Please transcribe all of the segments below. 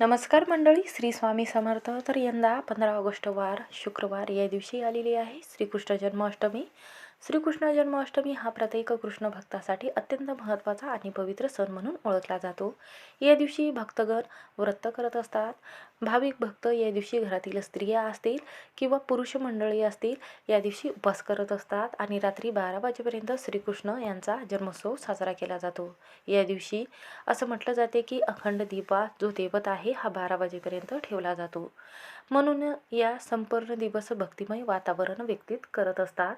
नमस्कार मंडळी श्री स्वामी समर्थ. तर यंदा पंधरा ऑगस्ट वार शुक्रवार या दिवशी आलेली आहे. श्रीकृष्ण जन्माष्टमी. श्रीकृष्ण जन्माष्टमी हा प्रत्येक कृष्ण भक्तासाठी अत्यंत महत्त्वाचा आणि पवित्र सण म्हणून ओळखला जातो. या दिवशी भक्तगण व्रत करत असतात. भाविक भक्त या दिवशी घरातील स्त्रिया असतील किंवा पुरुष मंडळी असतील या दिवशी उपवास करत असतात आणि रात्री बारा वाजेपर्यंत श्रीकृष्ण यांचा जन्मोत्सव साजरा केला जातो. या दिवशी असं म्हटलं जाते की अखंड दिवा जो देवत आहे हा बारा वाजेपर्यंत ठेवला जातो. म्हणून या संपूर्ण दिवस भक्तिमय वातावरण व्यक्तीत करत असतात.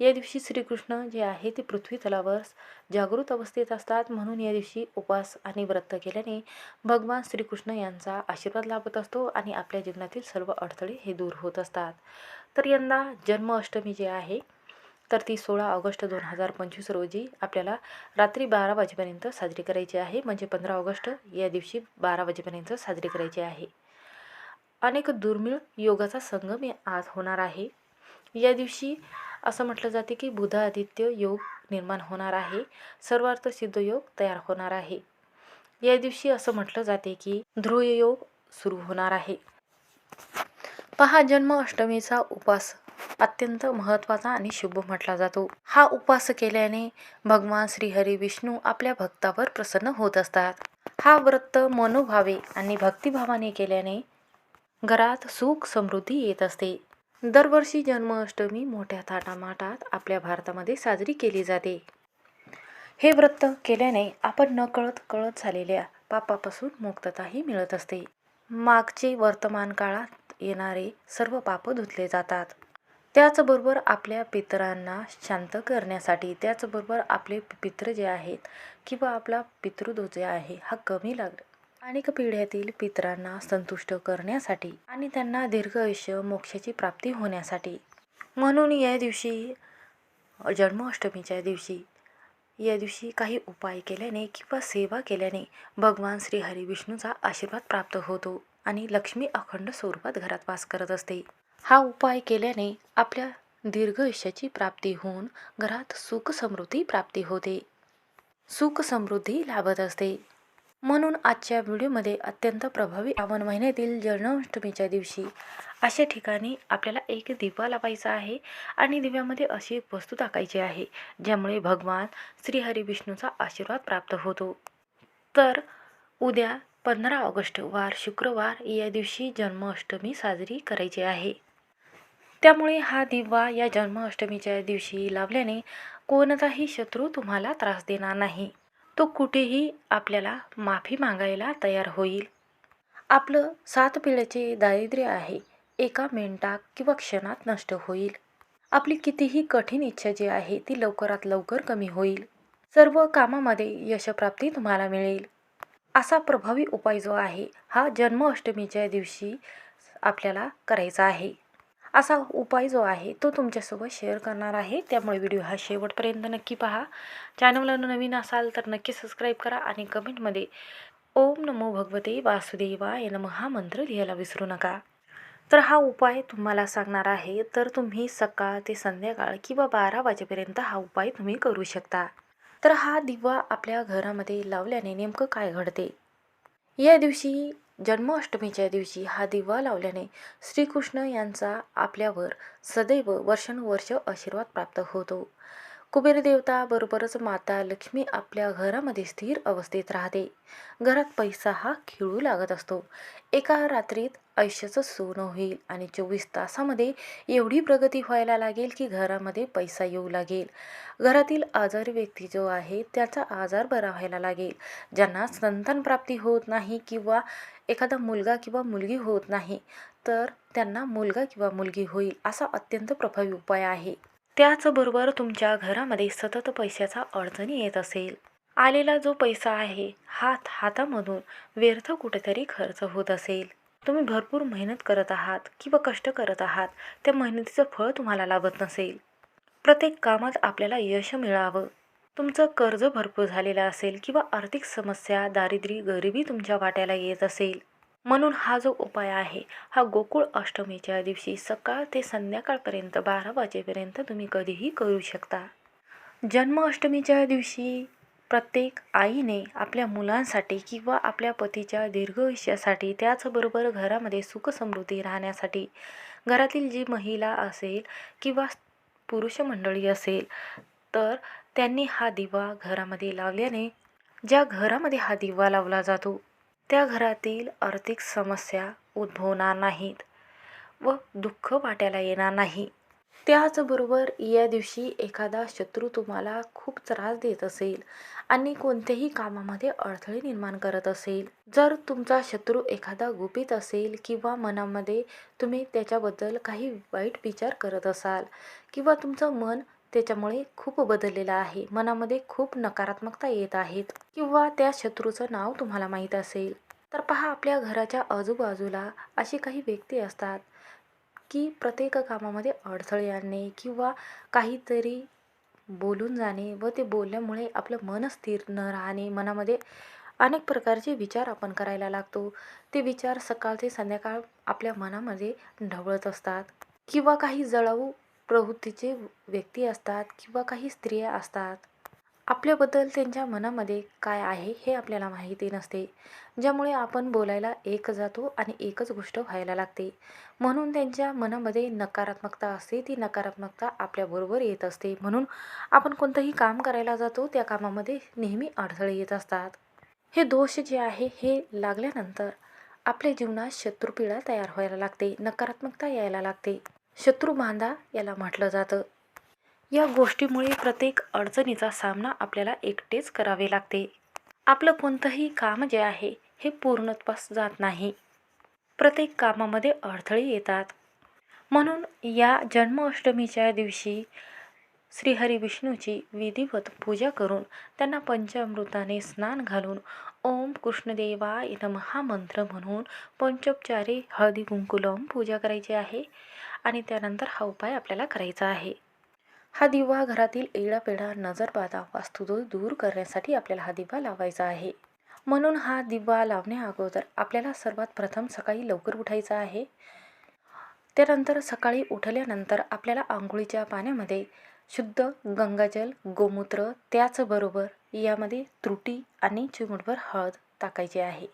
या दिवशी श्रीकृष्ण जे आहे ते पृथ्वी तलावर जागृत अवस्थेत असतात. म्हणून या दिवशी उपवास आणि व्रत केल्याने भगवान श्रीकृष्ण यांचा आशीर्वाद लाभत असतो आणि आपल्या जीवनातील सर्व अडथळे हे दूर होत असतात. तर यंदा जन्माष्टमी जे आहे तर ती सोळा ऑगस्ट दोन हजार पंचवीस रोजी आपल्याला रात्री बारा वाजेपर्यंत साजरी करायची आहे. म्हणजे पंधरा ऑगस्ट या दिवशी बारा वाजेपर्यंत साजरी करायची आहे. अनेक दुर्मिळ योगाचा संगम आज होणार आहे. या दिवशी असं म्हटलं जाते की बुधादित्य योग निर्माण होणार आहे. सर्वार्थ सिद्ध योग तयार होणार आहे. या दिवशी असं म्हटलं जाते की ध्रुव योग सुरू होणार आहे. पहा जन्म अष्टमीचा अत्यंत महत्त्वाचा आणि शुभ म्हटला जातो. हा उपास केल्याने भगवान श्रीहरी विष्णू आपल्या भक्तावर प्रसन्न होत असतात. हा व्रत मनोभावे आणि भक्तिभावाने केल्याने घरात सुख समृद्धी येत असते. दरवर्षी जन्माष्टमी मोठ्या थाटामाटात आपल्या भारतामध्ये साजरी केली जाते. हे व्रत केल्याने आपण नकळत कळत झालेल्या पापापासून मुक्तताही मिळत असते. मागचे वर्तमान काळात येणारे सर्व पाप धुतले जातात. त्याचबरोबर आपल्या पितरांना शांत करण्यासाठी त्याचबरोबर आपले पित्र जे आहेत किंवा आपला पितृदोष जे आहे हा कमी लाग अनेक पिढ्यातील पितरांना संतुष्ट करण्यासाठी आणि त्यांना दीर्घ आयुष्य मोक्षाची प्राप्ती होण्यासाठी. म्हणून या दिवशी जन्माष्टमीच्या दिवशी या दिवशी काही उपाय केल्याने किंवा सेवा केल्याने भगवान श्री हरी विष्णूचा आशीर्वाद प्राप्त होतो आणि लक्ष्मी अखंड स्वरूपात घरात वास करत असते. हा उपाय केल्याने आपल्या दीर्घ आयुष्याची प्राप्ती होऊन घरात सुख समृद्धी प्राप्ती होते. सुख समृद्धी लाभत असते. म्हणून आजच्या व्हिडिओमध्ये अत्यंत प्रभावी श्रावण महिन्यातील जन्माष्टमीच्या दिवशी अशा ठिकाणी आपल्याला एक दिवा लावायचा आहे आणि दिव्यामध्ये अशी एक वस्तू टाकायची आहे ज्यामुळे भगवान श्रीहरी विष्णूचा आशीर्वाद प्राप्त होतो. तर उद्या पंधरा ऑगस्ट वार शुक्रवार या दिवशी जन्माष्टमी साजरी करायची आहे. त्यामुळे हा दिवा या जन्माष्टमीच्या दिवशी लावल्याने कोणताही शत्रू तुम्हाला त्रास देणार नाही. तो कुठेही आपल्याला माफी मागायला तयार होईल. आपलं सात पिढ्याचे दारिद्र्य आहे. एका मिनटात किंवा क्षणात नष्ट होईल. आपली कितीही कठीण इच्छा जी आहे ती लवकरात लवकर कमी होईल. सर्व कामामध्ये यशप्राप्ती तुम्हाला मिळेल. असा प्रभावी उपाय जो आहे हा जन्माष्टमीच्या दिवशी आपल्याला करायचा आहे. असा उपाय जो आहे तो तुमच्यासोबत शेअर करणार आहे. त्यामुळे व्हिडिओ हा शेवटपर्यंत नक्की पहा. चॅनलला नवीन असाल तर नक्की सबस्क्राईब करा आणि कमेंटमध्ये ओम नमो भगवते वासुदेवाय नम हा मंत्र लिहायला विसरू नका. तर हा उपाय तुम्हाला सांगणार आहे तर तुम्ही सकाळ ते संध्याकाळ किंवा बारा वाजेपर्यंत हा उपाय तुम्ही करू शकता. तर हा दिवा आपल्या घरामध्ये लावल्याने नेमकं काय घडते? या दिवशी जन्माष्टमीच्या दिवशी हा दिवा लावल्याने श्रीकृष्ण यांचा आपल्यावर सदैव वर्षानुवर्ष आशीर्वाद प्राप्त होतो. कुबेर देवता बरोबरच माता लक्ष्मी आपल्या घरामध्ये स्थिर अवस्थेत राहते. घरात पैसा हा खिळू लागत असतो. एका रात्रीत आयुष्याचं सोनं होईल आणि चोवीस तासामध्ये एवढी प्रगती व्हायला लागेल की घरामध्ये पैसा येऊ लागेल. घरातील आजारी व्यक्ती जो आहे त्याचा आजार बरा व्हायला लागेल. ज्यांना संतान प्राप्ती होत नाही किंवा एखादा मुलगा किंवा मुलगी होत नाही तर त्यांना मुलगा किंवा मुलगी होईल असा अत्यंत प्रभावी उपाय आहे. त्याचबरोबर तुमच्या घरामध्ये सतत पैशाचा अडचणी येत असेल. आलेला जो पैसा आहे हात हातामधून व्यर्थ कुठेतरी खर्च होत असेल. तुम्ही भरपूर मेहनत करत आहात किंवा कष्ट करत आहात त्या मेहनतीचं फळ तुम्हाला लाभत नसेल. प्रत्येक कामात आपल्याला यश मिळावं. तुमचं कर्ज भरपूर झालेलं असेल किंवा आर्थिक समस्या दारिद्र्य गरिबी तुमच्या वाट्याला येत असेल. म्हणून हा जो उपाय आहे हा गोकुळ अष्टमीच्या दिवशी सकाळ ते संध्याकाळपर्यंत बारा वाजेपर्यंत तुम्ही कधीही करू शकता. जन्माष्टमीच्या दिवशी प्रत्येक आईने आपल्या मुलांसाठी किंवा आपल्या पतीच्या दीर्घायुष्यासाठी त्याचबरोबर घरामध्ये सुखसमृद्धी राहण्यासाठी घरातील जी महिला असेल किंवा पुरुष मंडळी असेल तर त्यांनी हा दिवा घरामध्ये लावल्याने ज्या घरामध्ये हा दिवा लावला जातो त्या घरातील आर्थिक समस्या उद्भवणार नाहीत व दुःख वाट्याला येणार नाही. त्याचबरोबर या दिवशी एखादा शत्रू तुम्हाला खूप त्रास देत असेल आणि कोणत्याही कामामध्ये अडथळे निर्माण करत असेल. जर तुमचा शत्रू एखादा गुपित असेल किंवा मनामध्ये तुम्ही त्याच्याबद्दल काही वाईट विचार करत असाल किंवा तुमचं मन त्याच्यामुळे खूप बदललेलं आहे. मनामध्ये खूप नकारात्मकता येत आहेत. किंवा त्या शत्रूचं नाव तुम्हाला माहीत असेल. तर पहा आपल्या घराच्या आजूबाजूला अशी काही व्यक्ती असतात की प्रत्येक कामामध्ये अडथळे आणणे किंवा काहीतरी बोलून जाणे व ते बोलल्यामुळे आपलं मन स्थिर न राहणे मनामध्ये अनेक प्रकारचे विचार आपण करायला लागतो. ते विचार सकाळ ते संध्याकाळ आपल्या मनामध्ये ढवळत असतात. किंवा काही जळाऊ प्रवृत्तीचे व्यक्ती असतात किंवा काही स्त्रिया असतात. आपल्याबद्दल त्यांच्या मनामध्ये काय आहे हे आपल्याला माहिती नसते ज्यामुळे आपण बोलायला एक जातो आणि एकच गोष्ट व्हायला लागते. म्हणून त्यांच्या मनामध्ये नकारात्मकता असते ती नकारात्मकता आपल्याबरोबर येत असते. म्हणून आपण कोणतंही काम करायला जातो त्या कामामध्ये नेहमी अडथळे येत असतात. हे दोष जे आहे हे लागल्यानंतर आपल्या जीवनात शत्रुपीडा तयार व्हायला लागते नकारात्मकता यायला लागते. शत्रू बांधा याला म्हटलं जातं. या गोष्टीमुळे प्रत्येक अडचणीचा सामना आपल्याला एकटेच करावे लागते. आपलं कोणतंही काम जे आहे हे पूर्णत्वास जात नाही. प्रत्येक कामामध्ये अडथळे येतात. म्हणून या जन्माष्टमीच्या दिवशी श्रीहरी विष्णूची विधिवत पूजा करून त्यांना पंचामृताने स्नान घालून ओम कृष्णदेवाय नम हा मंत्र म्हणून पंचोपचारे हळदी कुंकुलम पूजा करायची आहे. आणि त्यानंतर हा उपाय आपल्याला करायचा आहे. हा दिवा घरातील एडापेडा नजरबाधा वास्तुदोष दूर करण्यासाठी आपल्याला हा दिवा लावायचा आहे. म्हणून हा दिवा लावण्या अगोदर आपल्याला सर्वात प्रथम सकाळी लवकर उठायचं आहे. त्यानंतर सकाळी उठल्यानंतर आपल्याला आंघोळीच्या पाण्यामध्ये शुद्ध गंगाजल गोमूत्र त्याचबरोबर यामध्ये त्रुटी आणि चिमुटभर हळद टाकायची आहे.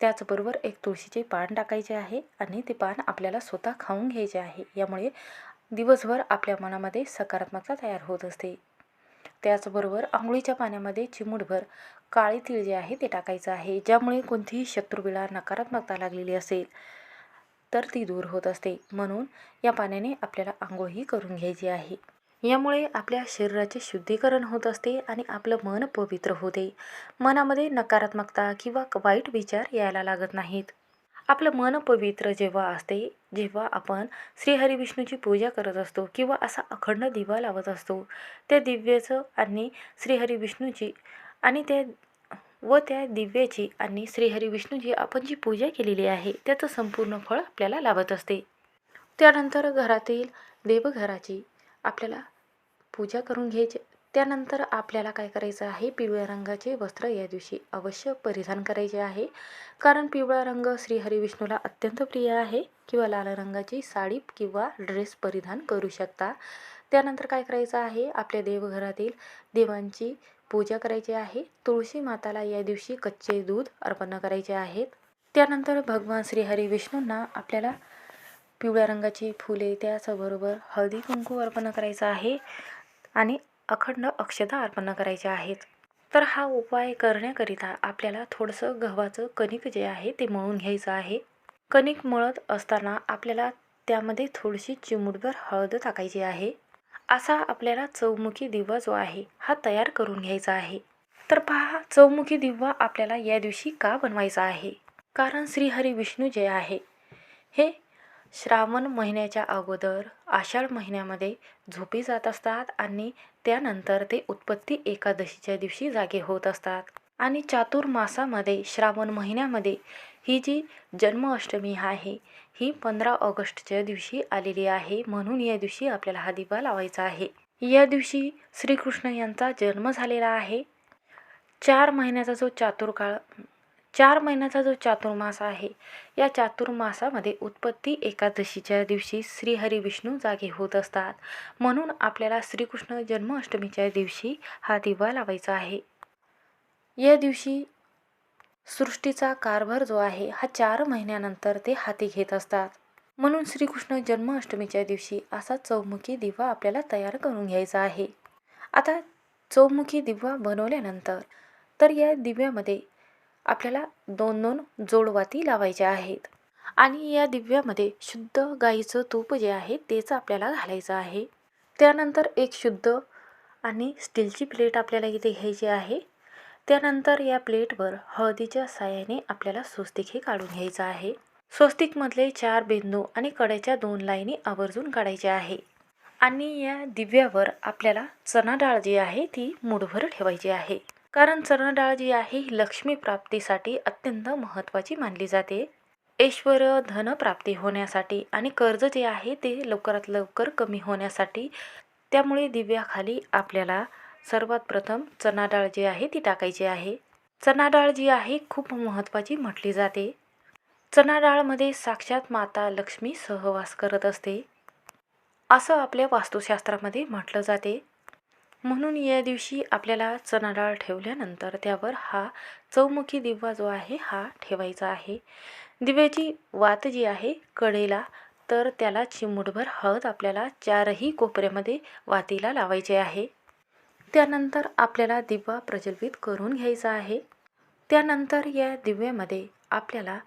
त्याचबरोबर एक तुळशीचे पान टाकायचे आहे आणि ते पान आपल्याला स्वतः खाऊन घ्यायचे आहे. यामुळे दिवसभर आपल्या मनामध्ये सकारात्मकता तयार होत असते. त्याचबरोबर आंघोळीच्या पाण्यामध्ये चिमूटभर काळे तीळ जे आहे ते टाकायचं आहे ज्यामुळे कोणतीही शत्रुबिळा नकारात्मकता लागलेली असेल तर ती दूर होत असते. म्हणून या पाण्याने आपल्याला आंघोळही करून घ्यायची आहे. यामुळे आपल्या शरीराचे शुद्धीकरण होत असते आणि आपलं मन पवित्र होते. मनामध्ये नकारात्मकता किंवा वाईट विचार यायला लागत नाहीत. आपलं मन पवित्र जेव्हा असते जेव्हा आपण श्रीहरिविष्णूची पूजा करत असतो किंवा असा अखंड दिवा लावत असतो. त्या दिव्याचं आणि श्रीहरिविष्णूची आणि त्या व त्या दिव्याची आणि श्रीहरिविष्णूची आपण जी पूजा केलेली आहे त्याचं संपूर्ण फळ आपल्याला लाभत असते. त्यानंतर घरातील देवघराची आपल्याला पूजा करून घ्यायची. त्यानंतर आपल्याला काय करायचं आहे? पिवळ्या रंगाचे वस्त्र या दिवशी अवश्य परिधान करायचे आहे. कारण पिवळा रंग श्रीहरी विष्णूला अत्यंत प्रिय आहे किंवा लाल रंगाची साडी किंवा ड्रेस परिधान करू शकता. त्यानंतर काय करायचं आहे? आपल्या देवघरातील देवांची पूजा करायची आहे. तुळशी माताला या दिवशी कच्चे दूध अर्पण करायचे आहेत. त्यानंतर भगवान श्रीहरी विष्णूंना आपल्याला पिवळ्या रंगाची फुले त्याचबरोबर हळदी कुंकू अर्पण करायचं आहे आणि अखंड अक्षता अर्पण करायच्या आहेत. तर हा उपाय करण्याकरिता आपल्याला थोडंसं गव्हाचं कणिक जे आहे ते मळून घ्यायचं आहे. कणिक मळत असताना आपल्याला त्यामध्ये थोडीशी चिमूटभर हळद टाकायची आहे. असा आपल्याला चौमुखी दिवा जो आहे हा तयार करून घ्यायचा आहे. तर पहा चौमुखी दिवा आपल्याला या दिवशी का बनवायचा आहे? कारण श्रीहरी विष्णू जे आहे हे श्रावण महिन्याच्या अगोदर आषाढ महिन्यामध्ये झोपी जात असतात आणि त्यानंतर ते उत्पत्ती एकादशीच्या दिवशी जागे होत असतात. आणि चातुर्मासामध्ये श्रावण महिन्यामध्ये ही जी जन्माष्टमी आहे ही पंधरा ऑगस्टच्या दिवशी आलेली आहे. म्हणून या दिवशी आपल्याला हा दिवा लावायचा आहे. या दिवशी श्रीकृष्ण यांचा जन्म झालेला आहे. चार महिन्याचा जो चातुर्काळ चार महिन्याचा जो चातुर्मास आहे या चातुर्मासामध्ये उत्पत्ती एकादशीच्या दिवशी श्रीहरी विष्णू जागे होत असतात. म्हणून आपल्याला श्रीकृष्ण जन्माष्टमीच्या दिवशी हा दिवा लावायचा आहे. या दिवशी सृष्टीचा कारभार जो आहे हा चार महिन्यानंतर ते हाती घेत असतात. म्हणून श्रीकृष्ण जन्माष्टमीच्या दिवशी असा चौमुखी दिवा आपल्याला तयार करून घ्यायचा आहे. आता चौमुखी दिवा बनवल्यानंतर तर या दिव्यामध्ये आपल्याला दोन दोन जोडवाती लावायच्या आहेत. आणि या दिव्यामध्ये शुद्ध गाईचं तूप जे आहे तेच आपल्याला घालायचं आहे. त्यानंतर एक शुद्ध आणि स्टीलची प्लेट आपल्याला इथे घ्यायची आहे. त्यानंतर या प्लेटवर हळदीच्या साह्याने आपल्याला स्वस्तिक हे काढून घ्यायचं आहे. स्वस्तिकमधले चार बिंदू आणि कड्याच्या दोन लाईनी आवर्जून काढायच्या आहे. आणि या दिव्यावर आपल्याला चणा डाळ जी आहे ती मुठभर ठेवायची आहे. कारण चणा डाळ जी आहे ही लक्ष्मी प्राप्तीसाठी अत्यंत महत्त्वाची मानली जाते. ऐश्वर धन प्राप्ती होण्यासाठी आणि कर्ज जे आहे ते लवकरात लवकर कमी होण्यासाठी त्यामुळे दिव्याखाली आपल्याला सर्वात प्रथम चणा डाळ जी आहे ती टाकायची आहे. चणा डाळ जी आहे खूप महत्त्वाची म्हटली जाते. चणा डाळमध्ये साक्षात माता लक्ष्मी सहवास करत असते. असं आपल्या वास्तुशास्त्रामध्ये म्हटलं जाते. म्हणून या दिवशी आपल्याला चणा डाळ ठेवल्यानंतर त्यावर हा चौमुखी दिवा जो आहे हा ठेवायचा आहे. दिव्याची वात जी आहे कडेला तर त्याला चिमूटभर हळद आपल्याला चारही कोपऱ्यामध्ये वातीला लावायचे आहे. त्यानंतर आपल्याला दिवा प्रज्वलित करून घ्यायचा आहे. त्यानंतर या दिव्यामध्ये आपल्याला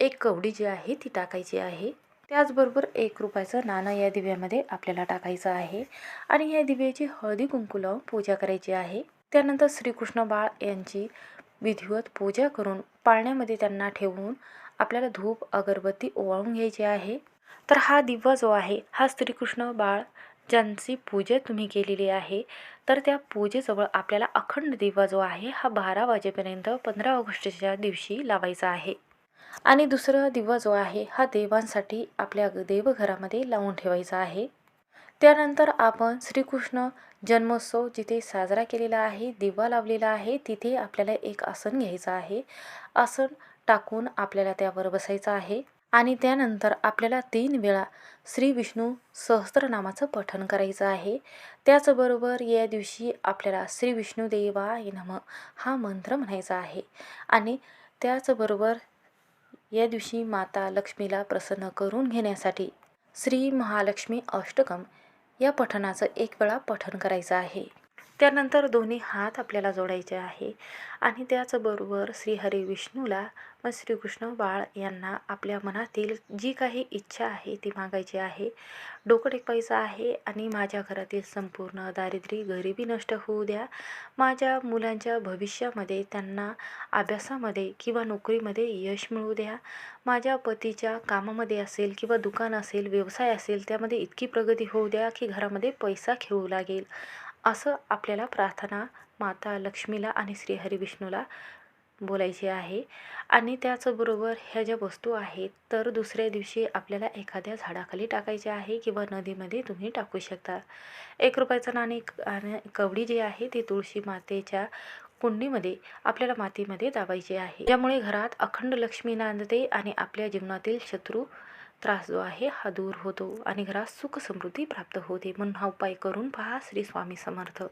एक कवडी जी आहे ती टाकायची आहे. त्याचबरोबर एक रुपयाचं नाणं या दिव्यामध्ये आपल्याला टाकायचं आहे. आणि या दिव्याची हळदी कुंकू लावून पूजा करायची आहे. त्यानंतर श्रीकृष्ण बाळ यांची विधिवत पूजा करून पाळण्यामध्ये त्यांना ठेवून आपल्याला धूप अगरबत्ती ओवाळून घ्यायची आहे. तर हा दिवा जो आहे हा श्रीकृष्ण बाळ ज्यांची पूजा तुम्ही केलेली आहे तर त्या पूजेजवळ आपल्याला अखंड दिवा जो आहे हा बारा वाजेपर्यंत पंधरा ऑगस्टच्या दिवशी लावायचा आहे. आणि दुसरा दिवा जो आहे हा देवांसाठी आपल्या देवघरामध्ये लावून ठेवायचा आहे. त्यानंतर आपण श्रीकृष्ण जन्मोत्सव जिथे साजरा केलेला आहे दिवा लावलेला आहे तिथे आपल्याला एक आसन घ्यायचं आहे. आसन टाकून आपल्याला त्यावर बसायचं आहे. आणि त्यानंतर आपल्याला तीन वेळा श्री विष्णू सहस्त्रनामाचं पठण करायचं आहे. त्याचबरोबर या दिवशी आपल्याला श्री विष्णुदेवाय नम हा मंत्र म्हणायचा आहे. आणि त्याचबरोबर या दिवशी माता लक्ष्मीला प्रसन्न करून घेण्यासाठी श्री महालक्ष्मी अष्टकम या पठणाचं एक वेळा पठण करायचं आहे. त्यानंतर दोन्ही हात आपल्याला जोडायचे आहे. आणि त्याचबरोबर श्रीहरी विष्णूला व श्रीकृष्ण बाळ यांना आपल्या मनातील जी काही इच्छा आहे ती मागायची आहे. डोकं टेकवायचं आहे आणि माझ्या घरातील संपूर्ण दारिद्र्य गरिबी नष्ट होऊ द्या. माझ्या मुलांच्या भविष्यामध्ये त्यांना अभ्यासामध्ये किंवा नोकरीमध्ये यश मिळू द्या. माझ्या पतीच्या कामामध्ये असेल किंवा दुकान असेल व्यवसाय असेल त्यामध्ये इतकी प्रगती होऊ द्या की घरामध्ये पैसा खेळू लागेल. असं आपल्याला प्रार्थना माता लक्ष्मीला आणि श्री विष्णूला बोलायची आहे. आणि त्याचबरोबर ह्या ज्या वस्तू आहेत तर दुसऱ्या दिवशी आपल्याला एखाद्या झाडाखाली टाकायच्या आहे किंवा नदीमध्ये तुम्ही टाकू शकता. एक रुपयाचं नाणे आणि कवडी जी आहे ती तुळशी मातेच्या कुंडीमध्ये आपल्याला मातीमध्ये दाबायची आहे. ज्यामुळे घरात अखंड लक्ष्मी नांदते आणि आपल्या जीवनातील शत्रू त्रास जो आहे हा दूर होतो आणि घरात सुख समृद्धी प्राप्त होते म्हणून हा उपाय करून पहा श्री स्वामी समर्थ.